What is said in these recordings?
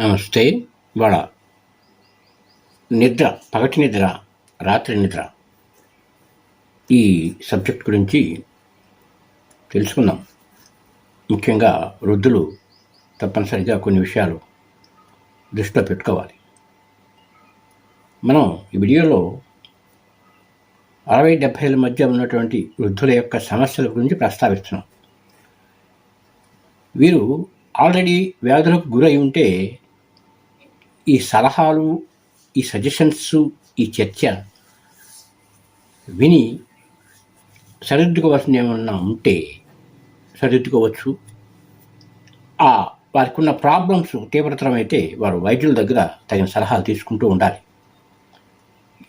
నమస్తే ఇవాళ నిద్ర పగటి నిద్ర రాత్రి నిద్ర. ఈ సబ్జెక్ట్ గురించి తెలుసుకుందాం. ముఖ్యంగా వృద్ధులు తప్పనిసరిగా కొన్ని విషయాలు దృష్టిలో పెట్టుకోవాలి. మనం ఈ వీడియోలో అరవై డెబ్భైల మధ్య ఉన్నటువంటి వృద్ధుల యొక్క సమస్యల గురించి ప్రస్తావిస్తున్నాం. వీరు ఆల్రెడీ వ్యాధులకు గురై ఉంటే ఈ సలహాలు ఈ సజెషన్స్ ఈ చర్చ విని సరిదిద్దుకోవాల్సిన ఏమన్నా ఉంటే సరిదిద్దుకోవచ్చు. ఆ వారికి ఉన్న ప్రాబ్లమ్స్ తీవ్రతరమైతే వారు వైద్యుల దగ్గర తగిన సలహాలు తీసుకుంటూ ఉండాలి.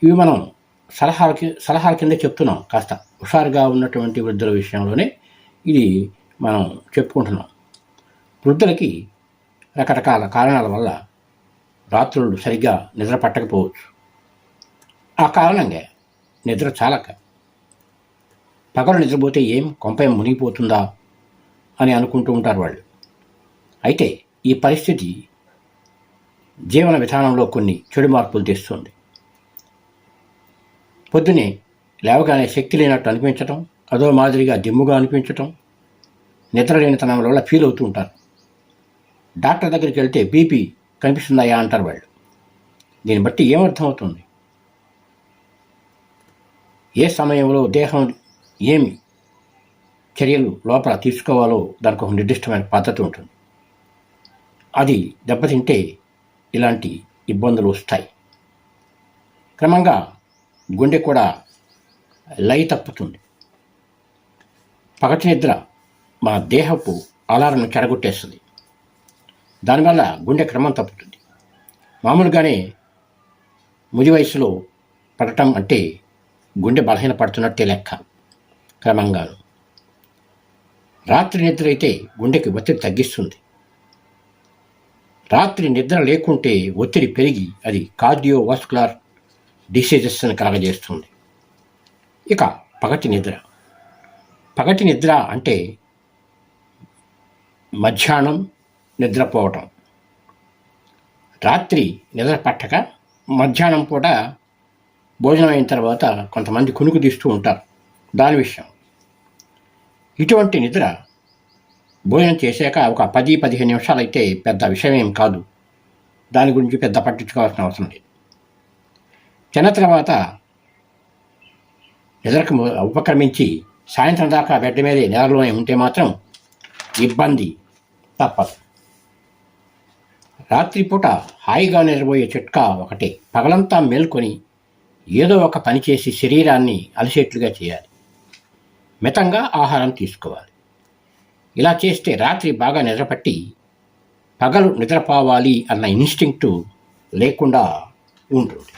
ఇవి మనం సలహాలకి సలహాల కింద చెప్తున్నాం. కాస్త హుషారుగా ఉన్నటువంటి వృద్ధుల విషయంలోనే ఇది మనం చెప్పుకుంటున్నాం. వృద్ధులకి రకరకాల కారణాల వల్ల రాత్రులు సరిగ్గా నిద్ర పట్టకపోవచ్చు. ఆ కారణంగా నిద్ర చాలక. పగలు నిద్రపోతే ఏం కొంపై మునిగిపోతుందా అని అనుకుంటూ ఉంటారు వాళ్ళు. అయితే ఈ పరిస్థితి జీవన విధానంలో కొన్ని చెడు మార్పులు తెస్తుంది. పొద్దునే లేవగానే శక్తి లేనట్టు అనిపించటం అదో మాదిరిగా దిమ్ముగా అనిపించటం నిద్ర లేనితనం వల్ల ఫీల్ అవుతూ ఉంటారు. డాక్టర్ దగ్గరికి వెళ్తే బీపీ కనిపిస్తుందయా అంటారు వాళ్ళు. దీన్ని బట్టి ఏమర్థమవుతుంది ఏ సమయంలో దేహం ఏమి చర్యలు లోపల తీసుకోవాలో దానికి ఒక నిర్దిష్టమైన పద్ధతి ఉంటుంది. అది దెబ్బతింటే ఇలాంటి ఇబ్బందులు వస్తాయి. క్రమంగా గుండె కూడా లయ తప్పుతుంది. పగటి నిద్ర మన దేహపు అలారం చెడగొట్టేస్తుంది. దానివల్ల గుండె క్రమం తప్పుతుంది. మామూలుగానే ముది వయసులో పడటం అంటే గుండె బలహీన పడుతున్నట్టే లెక్క క్రమంగాను. రాత్రి నిద్ర అయితే గుండెకి ఒత్తిడి తగ్గిస్తుంది. రాత్రి నిద్ర లేకుంటే ఒత్తిడి పెరిగి అది కార్డియోవాస్కులార్ డిసీజెస్ అని కలగజేస్తుంది. ఇక పగటి నిద్ర. పగటి నిద్ర అంటే మధ్యాహ్నం నిద్రపోవటం. రాత్రి నిద్ర పట్టక మధ్యాహ్నం పూట భోజనం అయిన తర్వాత కొంతమంది కునుకు తీస్తూ ఉంటారు దాని విషయం. ఇటువంటి నిద్ర భోజనం చేశాక ఒక పది పదిహేను నిమిషాలు అయితే పెద్ద విషయం ఏం కాదు. దాని గురించి పెద్ద పట్టించుకోవాల్సిన అవసరం లేదు. తిన్న తర్వాత నిద్రకు ఉపక్రమించి సాయంత్రం దాకా బెడ్ మీదే నిద్రలోనే ఉంటే మాత్రం ఇబ్బంది తప్పదు. రాత్రిపూట హాయిగా నిద్రపోయే చిట్కా ఒకటే పగలంతా మేల్కొని ఏదో ఒక పని చేసి శరీరాన్ని అలసేట్లుగా చేయాలి. మితంగా ఆహారం తీసుకోవాలి. ఇలా చేస్తే రాత్రి బాగా నిద్రపట్టి పగలు నిద్రపోవాలి అన్న ఇన్స్టింక్టు లేకుండా ఉంటుంది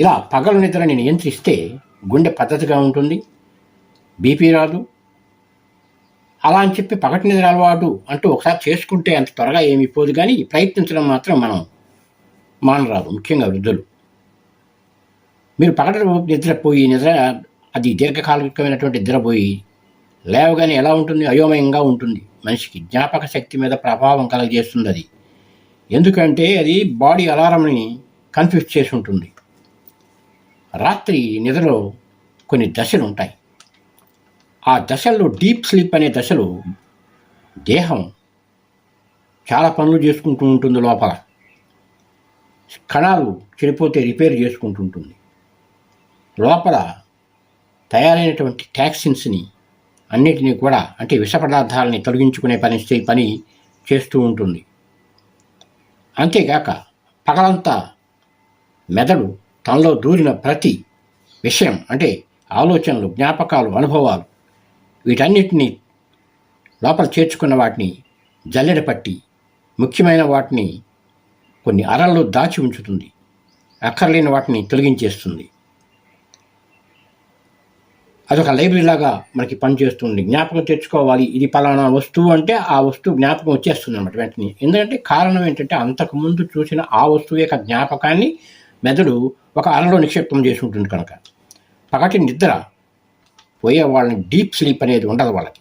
ఇలా పగలు నిద్రని నియంత్రిస్తే గుండె పద్ధతిగా ఉంటుంది. బీపీ రాదు. అలా అని చెప్పి పగటి నిద్ర అలవాటు అంటూ ఒకసారి చేసుకుంటే అంత త్వరగా ఏమీ పోదు కానీ ప్రయత్నించడం మాత్రం మనం మానరాదు ముఖ్యంగా వృద్ధులు. మీరు పగట నిద్రపోయి నిద్ర అది దీర్ఘకాలికమైనటువంటి నిద్రపోయి లేవగానే ఎలా ఉంటుంది? అయోమయంగా ఉంటుంది. మనిషికి జ్ఞాపక శక్తి మీద ప్రభావం కలగజేస్తుంది అది ఎందుకంటే అది బాడీ అలారంని కన్ఫ్యూజ్ చేసి ఉంటుంది. రాత్రి నిద్రలో కొన్ని దశలు ఉంటాయి ఆ దశల్లో డీప్ స్లీప్ అనే దశలో దేహం చాలా పనులు చేసుకుంటూ ఉంటుంది లోపల. కణాలు చెడిపోతే రిపేర్ చేసుకుంటూ ఉంటుంది. లోపల తయారైనటువంటి టాక్సిన్స్ని అన్నిటినీ కూడా అంటే విష పదార్థాలని తొలగించుకునే పని పని చేస్తూ ఉంటుంది. అంతేగాక పగలంతా మెదడు తనలో దూరిన ప్రతి విషయం అంటే ఆలోచనలు జ్ఞాపకాలు అనుభవాలు వీటన్నిటినీ లోపల చేర్చుకున్న వాటిని జల్లెడ పట్టి ముఖ్యమైన వాటిని కొన్ని అరల్లో దాచి ఉంచుతుంది. అక్కర్లేని వాటిని తొలగించేస్తుంది. అదొక లైబ్రరీ లాగా మనకి పనిచేస్తుంది. జ్ఞాపకం తెచ్చుకోవాలి. ఇది పలానా వస్తువు అంటే ఆ వస్తువు జ్ఞాపకం వచ్చేస్తుంది అనమాట వెంటనే. ఎందుకంటే కారణం ఏంటంటే అంతకుముందు చూసిన ఆ వస్తువు యొక్క జ్ఞాపకాన్ని మెదడు ఒక అరలో నిక్షిప్తం చేసి ఉంటుంది కనుక. పగటి నిద్ర. పోయే వాళ్ళని డీప్ స్లీప్ అనేది ఉండదు వాళ్ళకి.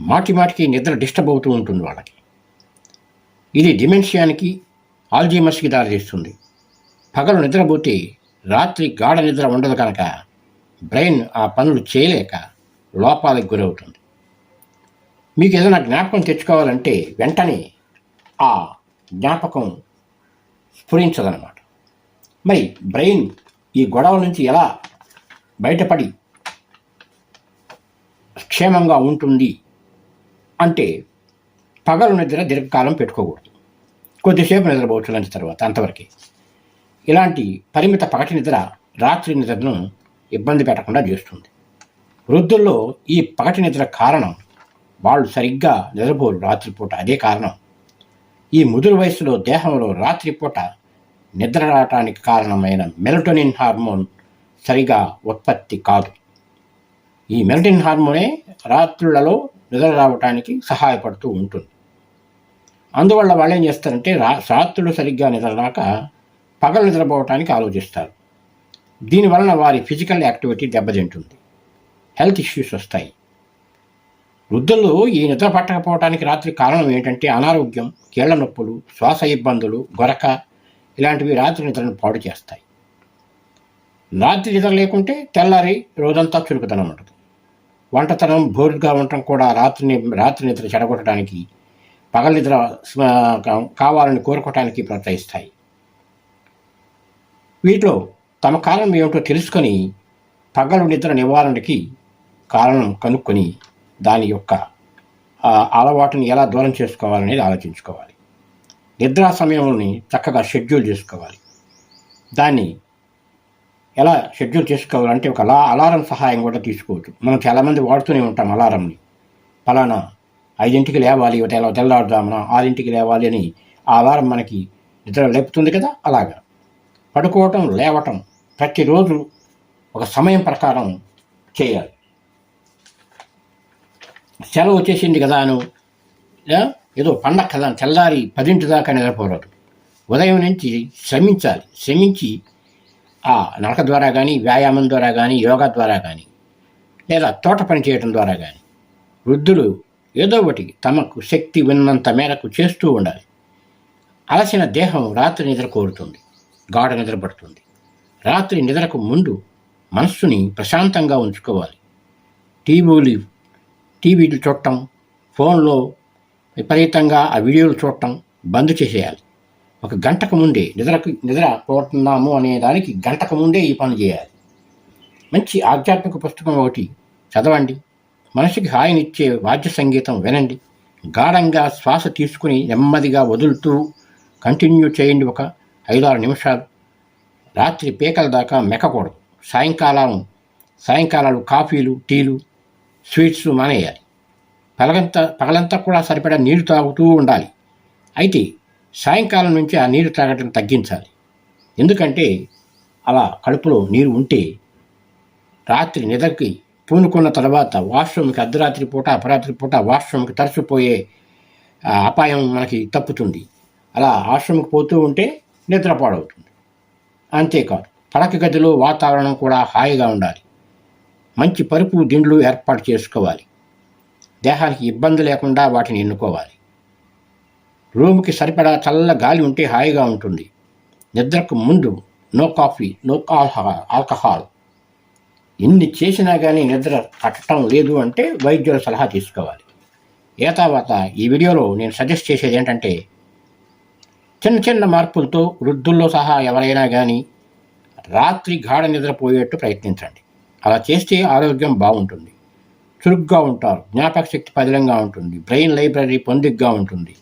మాటి మాటికి నిద్ర డిస్టర్బ్ అవుతూ ఉంటుంది వాళ్ళకి. ఇది డిమెన్షియానికి ఆల్జీమస్కి దారితీస్తుంది. పగలు నిద్రపోతే రాత్రి గాఢ నిద్ర ఉండదు కనుక బ్రెయిన్ ఆ పనులు చేయలేక లోపాలకు గురవుతుంది. మీకు ఏదైనా జ్ఞాపకం తెచ్చుకోవాలంటే వెంటనే ఆ జ్ఞాపకం స్ఫురించదనమాట మరి బ్రెయిన్ ఈ గొడవ నుంచి ఎలా బయటపడి క్షేమంగా ఉంటుంది అంటే పగలు నిద్ర దీర్ఘకాలం పెట్టుకోకూడదు. కొద్దిసేపు నిద్రపోవచ్చు లంచ్ తర్వాత అంతవరకే. ఇలాంటి పరిమిత పగటి నిద్ర రాత్రి నిద్రను ఇబ్బంది పెట్టకుండా చేస్తుంది. వృద్ధుల్లో ఈ పగటి నిద్ర కారణం వాళ్ళు సరిగ్గా నిద్రపోరు రాత్రిపూట. అదే కారణం ఈ ముదురు వయసులో దేహంలో రాత్రిపూట నిద్ర రావటానికి కారణమైన మెలటోనిన్ హార్మోన్ సరిగా ఉత్పత్తి కాదు. ఈ మెలటిన్ హార్మోనే రాత్రులలో నిద్ర రావటానికి సహాయపడుతూ ఉంటుంది. అందువల్ల వాళ్ళు ఏం చేస్తారంటే రా రాత్రులు సరిగ్గా నిద్ర రాక పగలు నిద్రపోవటానికి ఆలోచిస్తారు. దీనివలన వారి ఫిజికల్ యాక్టివిటీ దెబ్బతింటుంది. హెల్త్ ఇష్యూస్ వస్తాయి. వృద్ధులు ఈ నిద్ర పట్టకపోవడానికి రాత్రి కారణం ఏంటంటే అనారోగ్యం కీళ్ళ నొప్పులు శ్వాస ఇబ్బందులు గొరక ఇలాంటివి రాత్రి నిద్రను పాడు చేస్తాయి. రాత్రి నిద్ర లేకుంటే తెల్లారి రోజంతా చురుకుతనం ఉంటుంది వంటతనం బోరుగా ఉండటం కూడా రాత్రిని రాత్రి నిద్ర చెడగొట్టడానికి పగల నిద్ర కావాలని కోరుకోవటానికి ప్రోత్సహిస్తాయి. వీటిలో తమ కారణం ఏమిటో తెలుసుకొని పగలు నిద్ర నివారణకి కారణం కనుక్కొని దాని యొక్క అలవాటుని ఎలా దూరం చేసుకోవాలనేది ఆలోచించుకోవాలి. నిద్రా సమయంలోని చక్కగా షెడ్యూల్ చేసుకోవాలి. దాన్ని ఎలా షెడ్యూల్ చేసుకోవాలంటే ఒక అలా అలారం సహాయం కూడా తీసుకోవచ్చు. మనం చాలామంది వాడుతూనే ఉంటాం అలారంని. ఫలానా ఐదింటికి లేవాలి తెల్ల తెల్లారుదామున ఆరింటికి లేవాలి అని ఆ అలారం మనకి నిద్ర లేపుతుంది కదా అలాగా. పడుకోవటం లేవటం ప్రతిరోజు ఒక సమయం ప్రకారం చేయాలి. సెలవు వచ్చేసింది కదా అను ఏదో పండగ కదా తెల్లారి పదింటి దాకా నిద్రపోరాదు. ఉదయం నుంచి శ్రమించాలి. శ్రమించి నడక ద్వారా కానీ వ్యాయామం ద్వారా కానీ యోగా ద్వారా కానీ లేదా తోట పని చేయడం ద్వారా కానీ వృద్ధులు ఏదో ఒకటి తమకు శక్తి ఉన్నంత మేరకు చేస్తూ ఉండాలి. అలసిన దేహం రాత్రి నిద్ర కోరుతుంది గాఢ నిద్రపడుతుంది రాత్రి నిద్రకు ముందు మనస్సుని ప్రశాంతంగా ఉంచుకోవాలి. టీవీలు టీవీలు చూడటం ఫోన్లో విపరీతంగా ఆ వీడియోలు చూడటం బంద్ చేసేయాలి. ఒక గంటకు ముందే నిద్రకు నిద్ర పోతున్నాము అనే దానికి గంటకు ముందే ఈ పని చేయాలి. మంచి ఆధ్యాత్మిక పుస్తకం ఒకటి చదవండి. మనసుకి హాయినిచ్చే వాద్య సంగీతం వినండి. గాఢంగా శ్వాస తీసుకుని నెమ్మదిగా వదులుతూ కంటిన్యూ చేయండి ఒక ఐదారు నిమిషాలు. రాత్రి పీకల దాకా మెక్కకూడదు. సాయంకాలం సాయంకాలాలు కాఫీలు టీలు స్వీట్స్ మానేయాలి. పగలంతా పగలంతా కూడా సరిపడా నీళ్ళు తాగుతూ ఉండాలి. అయితే సాయంకాలం నుంచి ఆ నీరు తాగటం తగ్గించాలి. ఎందుకంటే అలా కడుపులో నీరు ఉంటే రాత్రి నిద్రకి పూనుకున్న తర్వాత వాష్రూమ్కి అర్ధరాత్రి పూట అపరాత్రి పూట వాష్రూమ్కి తరచిపోయే అపాయం మనకి తప్పుతుంది. అలా ఆశ్రమకు పోతూ ఉంటే నిద్ర పాడవుతుంది. అంతేకాదు పడక గదిలో వాతావరణం కూడా హాయిగా ఉండాలి. మంచి పరుపు దిండ్లు ఏర్పాటు చేసుకోవాలి. దేహానికి ఇబ్బంది లేకుండా వాటిని ఎన్నుకోవాలి. రూమ్కి సరిపడా చల్ల గాలి ఉంటే హాయిగా ఉంటుంది. నిద్రకు ముందు no coffee no alcohol alcohol. ఎన్ని చేసినా కానీ నిద్ర పట్టడం లేదు అంటే వైద్యుల సలహా తీసుకోవాలి. ఏ తర్వాత ఈ వీడియోలో నేను సజెస్ట్ చేసేది ఏంటంటే చిన్న చిన్న మార్పులతో వృద్ధుల్లో సహా ఎవరైనా కానీ రాత్రి గాఢ నిద్రపోయేట్టు ప్రయత్నించండి. అలా చేస్తే ఆరోగ్యం బాగుంటుంది. చురుగ్గా ఉంటారు. జ్ఞాపక శక్తి పదిలంగా ఉంటుంది. బ్రెయిన్ లైబ్రరీ పొందిగ్గా ఉంటుంది.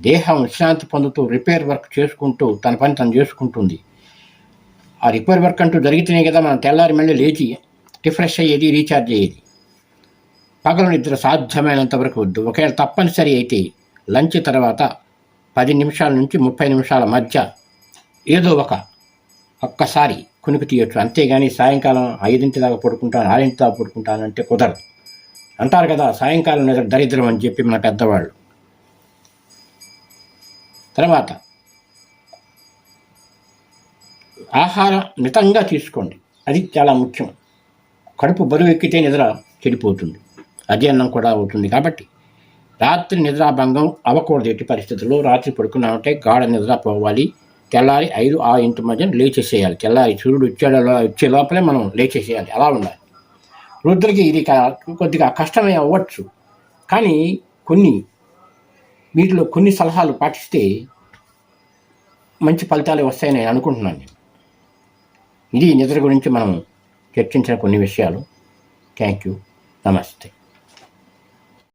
దేహం విశ్రాంతి పొందుతూ రిపేర్ వర్క్ చేసుకుంటూ తన పని తను చేసుకుంటుంది. ఆ రిపేర్ వర్క్ అంటూ జరిగితేనే కదా మనం తెల్లారి మళ్ళీ లేచి రిఫ్రెష్ అయ్యేది రీఛార్జ్ అయ్యేది. పగలు నిద్ర సాధ్యమైనంత వరకు వద్దు. ఒకవేళ తప్పనిసరి అయితే లంచ్ తర్వాత పది నిమిషాల నుంచి ముప్పై నిమిషాల మధ్య ఏదో ఒక ఒక్కసారి కునుకు తీయొచ్చు. అంతేగాని సాయంకాలం ఐదింటి దాకా పడుకుంటాను ఆరింటి దాకా పడుకుంటాను అంటే కుదరదు. అంటారు కదా సాయంకాలం నిద్ర దరిద్రం అని చెప్పి మన పెద్దవాళ్ళు. తర్వాత ఆహారం మితంగా తీసుకోండి. అది చాలా ముఖ్యం. కడుపు బరువు ఎక్కితే నిద్ర చెడిపోతుంది. అజీర్ణం కూడా అవుతుంది కాబట్టి రాత్రి నిద్రాభంగం అవ్వకూడదు ఎట్టి పరిస్థితుల్లో రాత్రి పడుకున్నామంటే గాఢ నిద్ర పోవాలి. తెల్లారి ఐదు ఆ ఇంటి మధ్య లేచేసేయాలి. తెల్లారి సూర్యుడు వచ్చే వచ్చే లోపలే మనం లేచేసేయాలి. అలా ఉండాలి. వృద్ధులకి ఇది కొద్దిగా కష్టమే అవ్వచ్చు. కానీ కొన్ని వీటిలో కొన్ని సలహాలు పాటిస్తే మంచి ఫలితాలు వస్తాయని నేను అనుకుంటున్నాను నేను. ఇది నిద్ర గురించి మనం చర్చించిన కొన్ని విషయాలు. థ్యాంక్ యూ నమస్తే